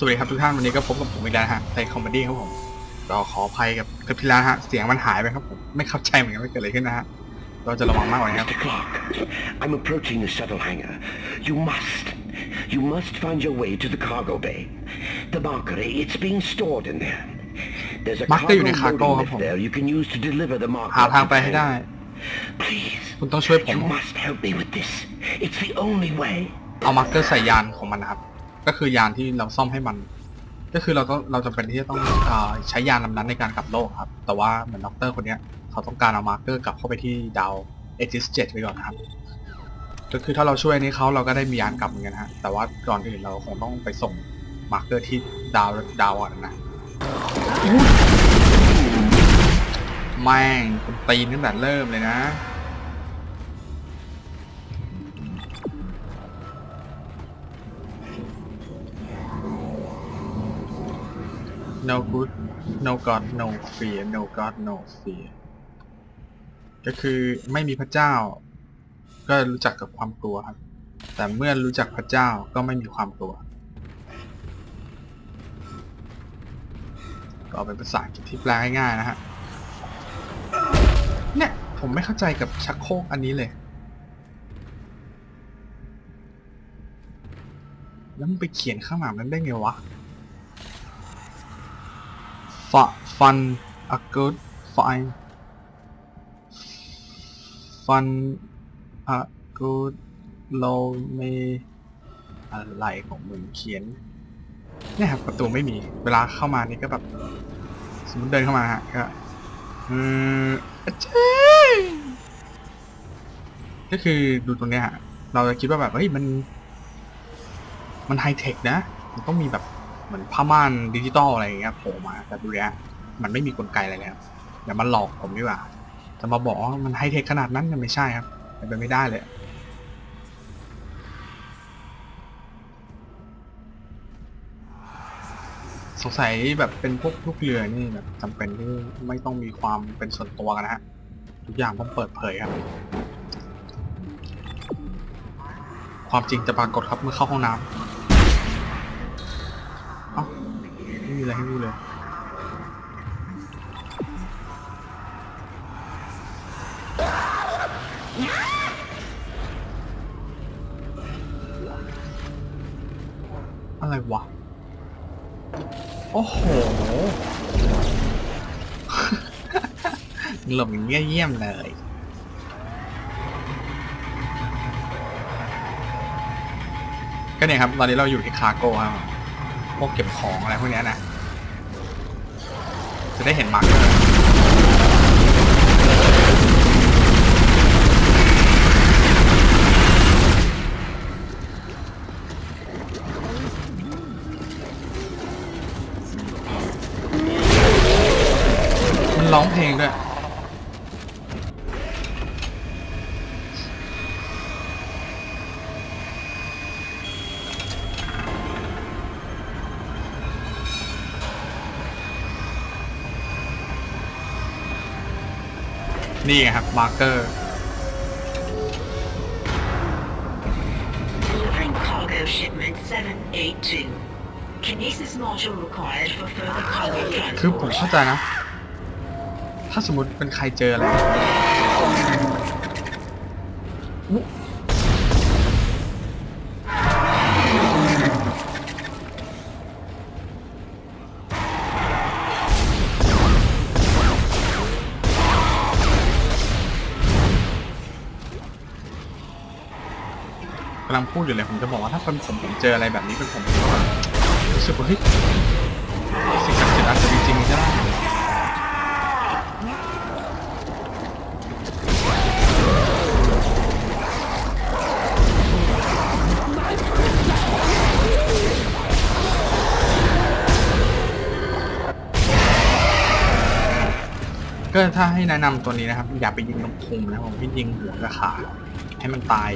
สวัสดีครับทุกท่านวันนี้ก็พบกับผมอีกแล้วนะฮะในคอมเมดี้ครับผมเราขออภัยกับเทปที่แล้วนะฮะเสียงมันหายไปครับผมไม่เข้าใจเหมือนกันว่าเกิดอะไรขึ้นนะฮะเราจะระวังมากกว่านี้ครับ Mr. Clark, I'm approaching the shuttle hangar. You must, you must find your way to the cargo bay. The marker, it's being stored in there. There's a Marker cargo อยู่ใน cargo loading ครับ lift ผม there you can use to deliver the marker. หาทาง to ไปให้ได้ Thailand. Please, คุณต้องช่วยผม you must help me with this. It's the only way. เอามาร์กเกอร์ใส่ยานของมันนะครับ ก็คือยานที่เราซ่อมให้มัน ก็คือเราต้องเราจำเป็นที่จะต้องเออใช้ยานลำนั้นในการกลับโลกครับ แต่ว่าเหมือนด็อกเตอร์คนเนี้ยเขาต้องการเอามาร์เกอร์กลับเข้าไปที่ดาวเอจิสเจ็ไปก่อนนะครับ ก็คือถ้าเราช่วยนี้เขาเราก็ได้มียานกลับเหมือนกันฮะแต่ว่าก่อนอื่นเราคงต้องไปส่งมาร์เกอร์ที่ดาวดาวก่อนนะแม่งตีนตั้งแต่เริ่มเลยนะ no good no god no fear no god no fear ก็คือไม่มีพระเจ้า ก็รู้จักกับความกลัวครับ แต่เมื่อรู้จักพระเจ้าก็ไม่มีความกลัวก็เป็นภาษาอังกฤษที่แปลง่ายๆนะฮะ เนี่ย ผมไม่เข้าใจกับชักโครกอันนี้เลย แล้วมันไปเขียนข้างหลังนั้นได้ไงวะ Fu- fun a good fine fun a good low me อะไรของมึงเขียนเนี่ยครับประตูไม่มี เวลาเข้ามานี่ก็แบบ สมมติเดินเข้ามาฮะก็เออเจ้ก็คือดูตรงเนี้ยฮะ เราจะคิดว่าแบบเฮ้ยมัน มันไฮเทคนะ มันต้องมีแบบ เหมือนผ้าม่านดิจิตอลอะไรอย่างเงี้ยโผล่มาแต่ดูแลมันไม่มีกลไกอะไรแล้วอย่ามาหลอกผมดีกว่าจะมาบอกว่ามันไฮเทคขนาดนั้นเนี่ยไม่ใช่ครับเป็นไปไม่ได้เลยสงสัยแบบเป็นพวกลูกเรือนี่แบบจำเป็นที่ไม่ต้องมีความเป็นส่วนตัวกันนะฮะทุกอย่างต้องเปิดเผยครับ ความจริงจะปรากฏครับเมื่อเข้าห้องน้ำ อะไรให้ดูเลย อะไรวะ โอ้โห หลบเยี่ยมเลยก็เนี่ยครับ ตอนนี้เราอยู่ที่คาร์โก้ครับ พวกเก็บของอะไรพวกเนี้ยนะ จะได้เห็นมาร์กมันร้องเพลงด้วย นี่ไงครับมาร์กเกอร์ Delivering cargo shipment 782. Kinesis module required for further cargo คือผม transport. เข้าใจนะ ถ้าสมมติเป็นใครเจออะไร กำลังพูดอยู่เลยผมจะบอกว่าถ้าเป็นผมผมเจออะไรแบบนี้เป็นผมก็แบบรู้สึกว่าเฮ้ยสิ่งศักดิ์สิทธิ์อาจจะมีจริงก็ได้ก็ถ้าให้แนะนำตัวนี้นะครับ อย่าไปยิงลำพุงนะครับผมให้ยิงหัวกับขาให้มันตาย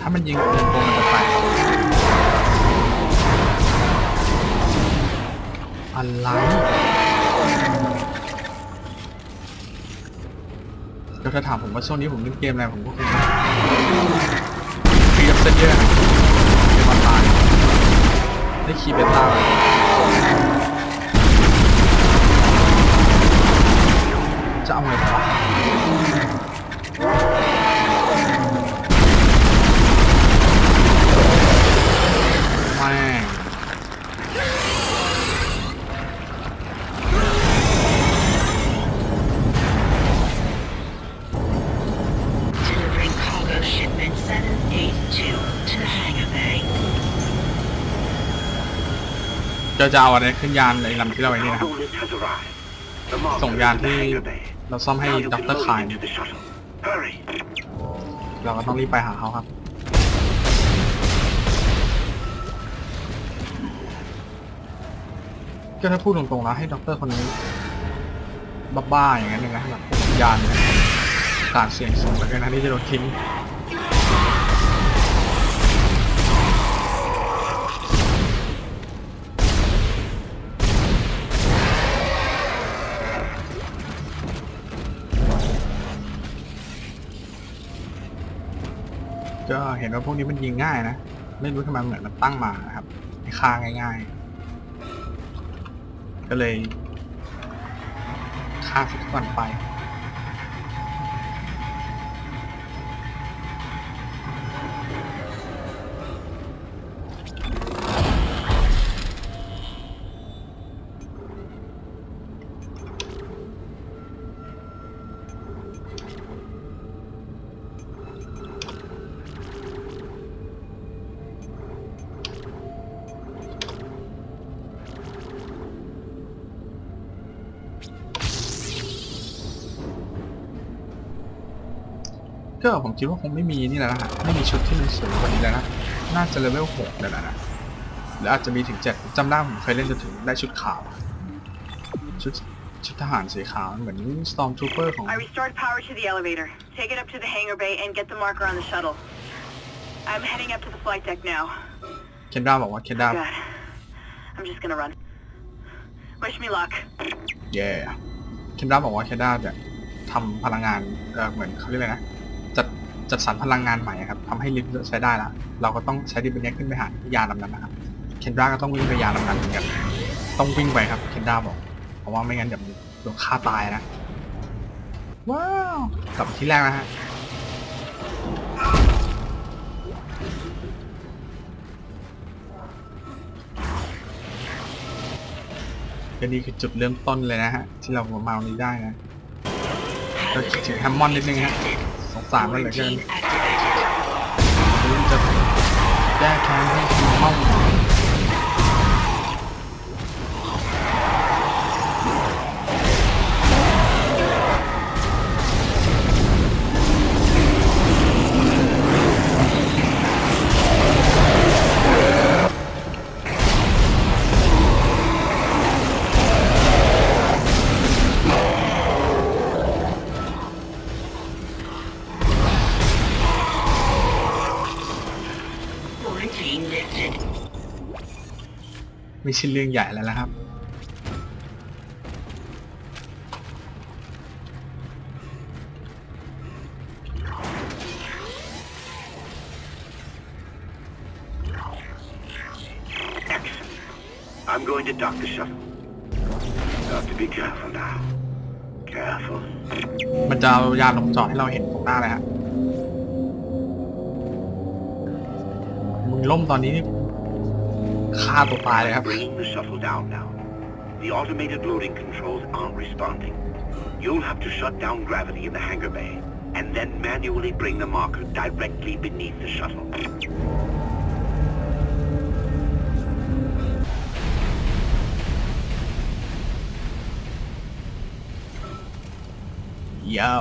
ถ้ามันยิงลำพุงมันจะตายอะไรก็ถ้าถามผมว่าช่วงนี้ผมเล่นเกมอะไรผมก็คงฟรีอัพเซนเยอร์เกมออนไลน์ได้คีย์เบต้าเลยจะเอาไงต่อ จะจะเอาอะไรขึ้นยานในลำที่เราไอ้นี่นะครับ ส่งยานที่เราซ่อมให้ Now you ดร load คายเราก็ต้องรีบไปหาเขาครับ ก็ถ้าพูดตรงๆแล้วให้ด็อกเตอร์คนนี้บ้าๆอย่างนั้นเลยนะแบบยานเนี่ยการเสี่ยงสูงเหลือเกินนะที่จะโดนทิ้ง ก็เห็นว่าพวกนี้มันยิงง่ายนะ ไม่รู้ทำไมเหมือนมันตั้งมานะครับให้ฆ่าง่าย ๆ ก็เลยฆ่าทุกวันไป ก็ผมคิดว่าคงไม่มีนี่แล้วนะฮะไม่มีชุดที่มันสูงกว่านี้แล้วนะน่าจะเลเวลหกแล้วนะหรืออาจจะมีถึงเจ็ดจำได้ผมเคยเล่นจนถึงได้ชุดขาวชุดชุดทหารสีขาวเหมือน Storm Trooper ของ I restored power to the elevator. Take it up to the hangar bay and get the marker on the shuttle. I'm heading up to the flight deck now. เคนด้าบอกว่าเคนด้า God. I'm just gonna run. Wish me luck. เย่เคนด้าบอกว่าเคนด้าจะทำพลังงานเอ่อเหมือนเขาเรียกอะไรนะ จัดสรรพลังงานใหม่ครับทำให้ลิฟต์ใช้ได้ละเราก็ต้องใช้ดิฟต์เนี้ยขึ้นไปหายานลำนั้นนะครับเคนด้าก็ต้องวิ่งไปยานลำนั้นเหมือนกันต้องวิ่งไปครับเคนด้าบอกเพราะว่าไม่งั้นเดี๋ยวโดนฆ่าตายนะว้าวกลับที่แรกนะฮะก็นี่คือจุดเริ่มต้นเลยนะฮะ ที่เรามาวันนี้ได้นะก็คิดถึงแฮมมอนนิดนึงฮะ สงสารมันเหลือเกิน Quarantine activated. รู้จะแก้แค้นให้คุณม่อม ช่เรื่องใหญ่แล้วนะครับ Excellent. I'm going to dock the shuttle. You have to be careful now. Careful. มันจะเอายานลงจอดให้เราเห็นตรงหน้าเลยฮะมึงล่มตอนนี้นี่ ฆ่าตัวตายเลยครับ Bringing the shuttle down now. The automated loading controls aren't responding. You'll have to shut down gravity in the hangar bay, and then manually bring the marker directly beneath the shuttle. เย้า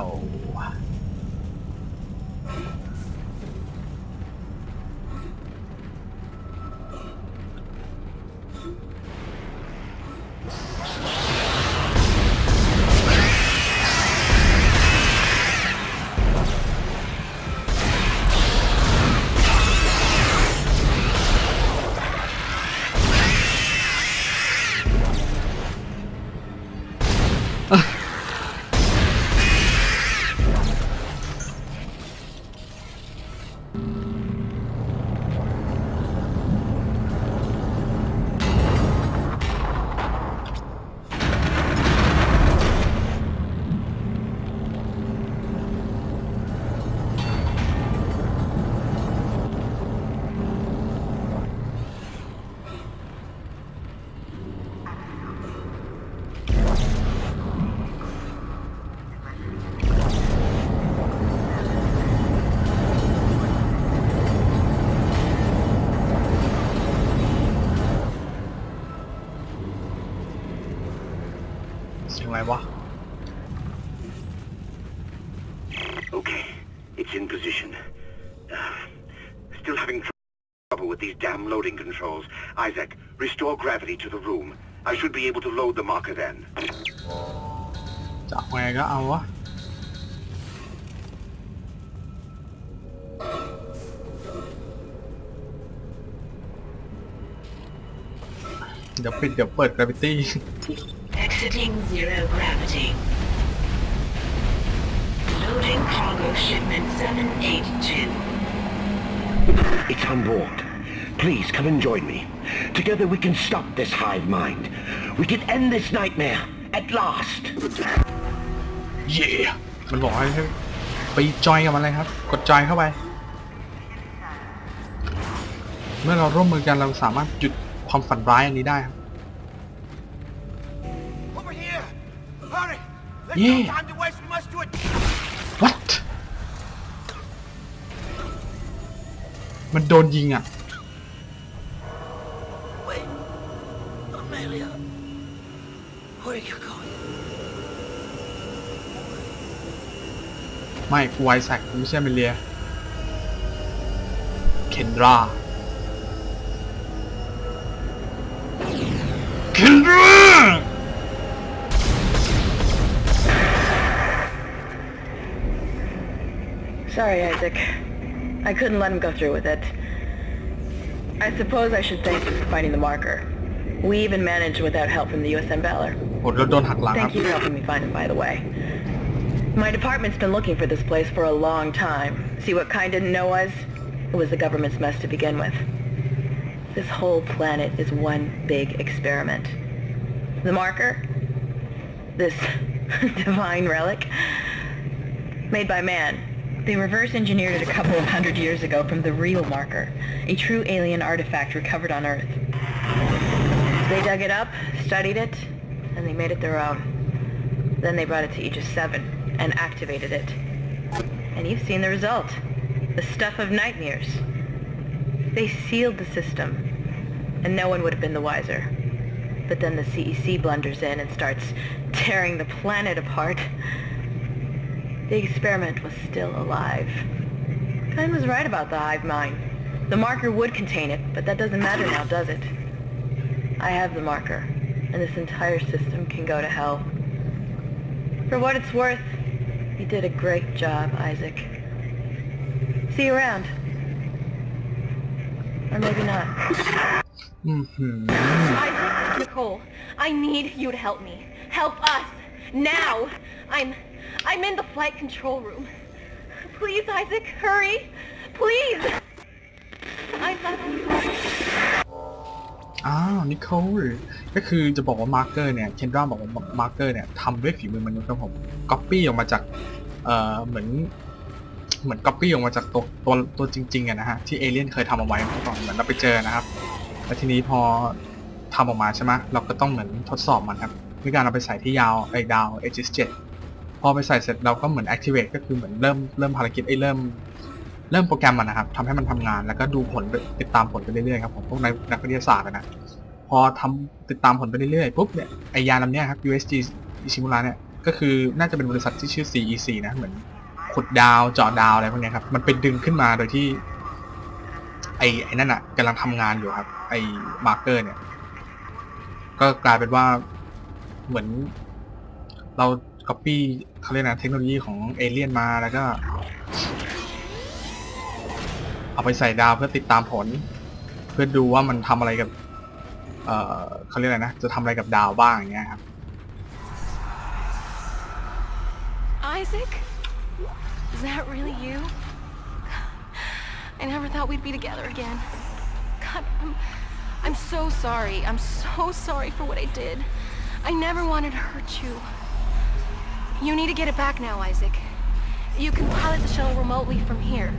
งไหนวะ Okay, it's in position. Uh, still having trouble with these damn loading controls. Isaac, restore gravity to the room. I should be able to load the marker then. จะเอาไงก็เอาวะ เดี๋ยวปิดเดี๋ยวเปิด gravity Exiting zero gravity. Loading cargo shipment 782. It's on board. Please come and join me. Together we can stop this hive mind. We can end this nightmare at last. เย่มันบอกให้ไปจอยกับมันเลยครับ กดจอยเข้าไป เมื่อเราร่วมมือกันเราสามารถหยุดความฝันร้ายอันนี้ได้ครับ Yeah. no time to waste. We must do it. what มันโดนยิงอะ Wait, Amelia, where are you going? ไม่กูไวแซกกูไม่ใช่เมเลีย เคนดรา เคนดรา Sorry, Isaac. I couldn't let him go through with it. I suppose I should thank you for finding the marker. We even managed without help from the USM Valor. โหเราโดนหักหลังครับ Thank you for helping me find him, by the way. My department's been looking for this place for a long time. See what kind didn't know us? It was the government's mess to begin with. This whole planet is one big experiment. The marker? This divine relic? Made by man. they reverse engineered it a couple of hundred years ago from the real marker, a true alien artifact recovered on Earth. They dug it up, studied it, and they made it their own. Then they brought it to Aegis 7 and activated it. And you've seen the result. The stuff of nightmares. They sealed the system, and no one would have been the wiser. But then the CEC blunders in and starts tearing the planet apart. The experiment was still alive. Time was right about the hive mind. The marker would contain it, but that doesn't matter now, does it? I have the marker, and this entire system can go to hell. For what it's worth, you did a great job, Isaac. See you around. Or maybe not. Hmm. Isaac, Nicole, I need you to help me. Help us. Now! I'm I'm in the flight control room. Please, Isaac, hurry. Please. I'm not... อ้าวนิโคลก็คือจะบอกว่ามาร์เกอร์เนี่ยเคนดราบอกว่ามาร์เกอร์เนี่ยทำด้วยฝีมือมนุษย์ครับผมก๊อปปี้ออกมาจากเอ่อเหมือน เหมือนก๊อปปี้ออกมาจากตัวตัวตัวจริงๆอะนะฮะที่เอเลี่ยนเคยทำเอาไว้เมื่อก่อนเหมือนเราไปเจอนะครับแล้วทีนี้พอทำออกมาใช่ไหมเราก็ต้องเหมือนทดสอบมันครับด้วยการเอาไปใส่ที่ยาวไอ้ดาว H7 พอไปใส่เสร็จเราก็เหมือน activate ก็คือเหมือนเริ่มเริ่มภารกิจไอ้เริ่ม เริ่มโปรแกรมมันนะครับทำให้มันทำงาน แล้วก็ดูผลติดตามผลไปเรื่อยๆครับผมพวกนักนักวิทยาศาสตร์นะพอทำติดตามผลไปเรื่อยๆปุ๊บเนี่ยไอยานลำเนี้ยครับ USG อิชิมุระเนี่ยก็คือน่าจะเป็นบริษัทที่ชื่อ CEC นะเหมือนขุดดาวเจาะดาวอะไรพวกเนี้ยครับมันเป็นดึงขึ้นมาโดยที่ ไอไอ้นั่นอะกำลังทำงานอยู่ครับ ไอมาร์เกอร์เนี่ย ก็กลายเป็นว่าเหมือน เรา ก๊อปปี้เขาเรียกนะเทคโนโลยีของเอเลี่ยนมาแล้วก็ เอาไปใส่ดาวเพื่อติดตามผล เพื่อดูว่ามันทำอะไรกับ เอ่อเขาเรียกอะไรนะ จะทำอะไรกับดาวบ้างอย่างเงี้ยครับ Isaac? Is that really you? I never thought we'd be together again. God, I'm, I'm so sorry. I'm so sorry for what I did. I never wanted to hurt you. You need to get it back now, Isaac. You can pilot the shuttle remotely from here.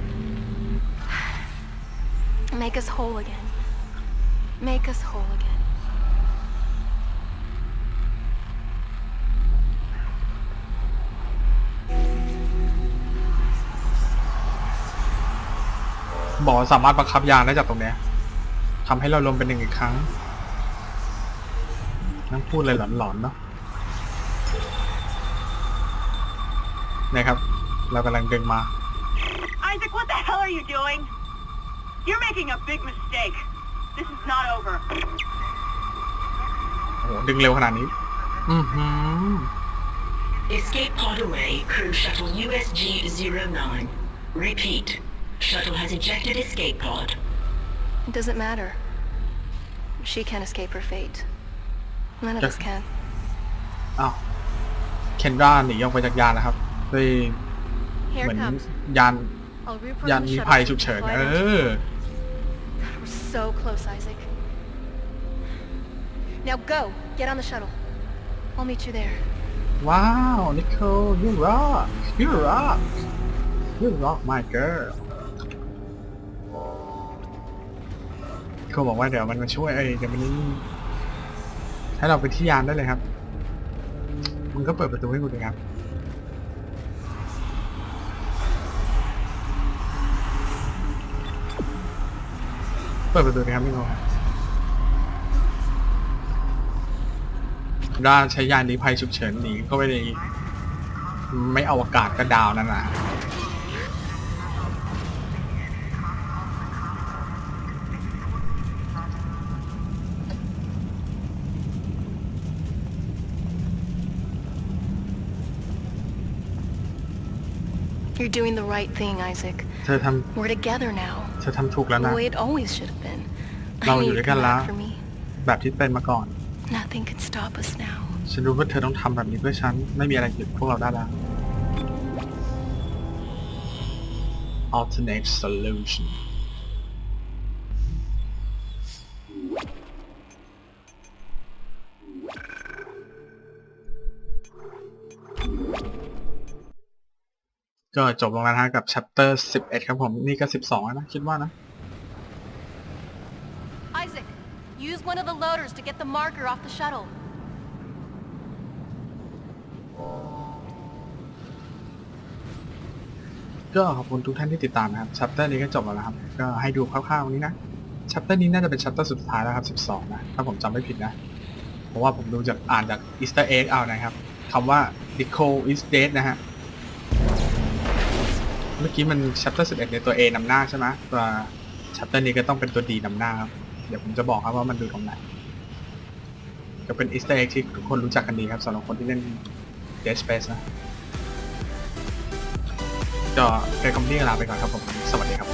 Make us whole again. Make us whole again. บอกว่สามารถบังคับยานได้จากตรงเนี้ยทำให้เรารวมเป็นหนึ่งอีกครั้งนั่งพูดเลยหลอนๆเนาะ นะครับ เรากำลังดึงมา Isaac, what the hell are you doing? You're making a big mistake. This is not over. โอ้โห ดึงเร็วขนาดนี้ อือหือ Escape pod away, crew shuttle USG-09. Repeat. Shuttle has ejected escape pod. It doesn't matter. She can't escape her fate. None of us Yeah. can. อ้าวเคนราหนีออกไปจากยานนะครับ ด้วย Here เหมือน it comes. ยาน I'll ยาน reprogram the มี shuttle. ภัยฉุกเฉิน Fly เอ into- อ We're so close, Isaac. Now go. Get on the shuttle. I'll meet you there. ว้าวนิโคล you rock you rock you rock my girl นิโคลบอกว่าเดี๋ยวมันมาช่วยเอ้ยเดี๋ยวมันนี่ให้เราไปที่ยานได้เลยครับมันก็เปิดประตูให้กูเลยครับ เปิดประตูเลยครับนิโคลครับด้านใช้ยานลี้ภัยฉุกเฉินหนีเข้าไปในไม่อวกาศก็ดาวนั่นนะ You're doing the right thing, Isaac. เธอท We're together now. ำ เธอทำถูกแล้ว The นะ way it always should have been. เรา I อยู่ knew ด้ว you'd ยกัน come แล้ว back for me. แบบที่เป็นมาก่อน Nothing could stop us now. ฉันรู้ว่าเธอต้องทำแบบนี้เพื่อฉัน ไม่มีอะไรหยุดพวกเราได้แล้ว alternate solution ก็จบลงแล้วนะฮะกับ chapter 11 ครับผม นี่ก็ 12แล้วนะ คิดว่านะ Isaac, use one of the loaders to get the marker off the shuttle. ก็ขอบคุณทุกท่านที่ติดตามนะครับชัปเตอร์นี้ก็จบแล้วนะครับ ก็ให้ดูคร่าวๆนี้นะชัปเตอร์นี้น่าจะเป็นชัปเตอร์สุดท้ายแล้วครับ 12 นะ ถ้าผมจำไม่ผิดนะ เพราะว่าผมดูจากอ่านจากอีส t ต r ร์เอ็กเอานะครับคำว่า Nicole is dead นะฮะ เมื่อกี้มัน chapter 11ในตัว A นำหน้าใช่ไหมตัว chapter นี้ก็ต้องเป็นตัว D นำหน้าครับเดี๋ยวผมจะบอกครับว่ามันดูตรงไหนก็เป็นอีส t ต r ร์เอ็กที่ทุกคนรู้จักกันดีครับสำหรับคนที่เล่น Dead Space นะก็เกรคอมนี่ลาไปก่อนครับผม สวัสดีครับ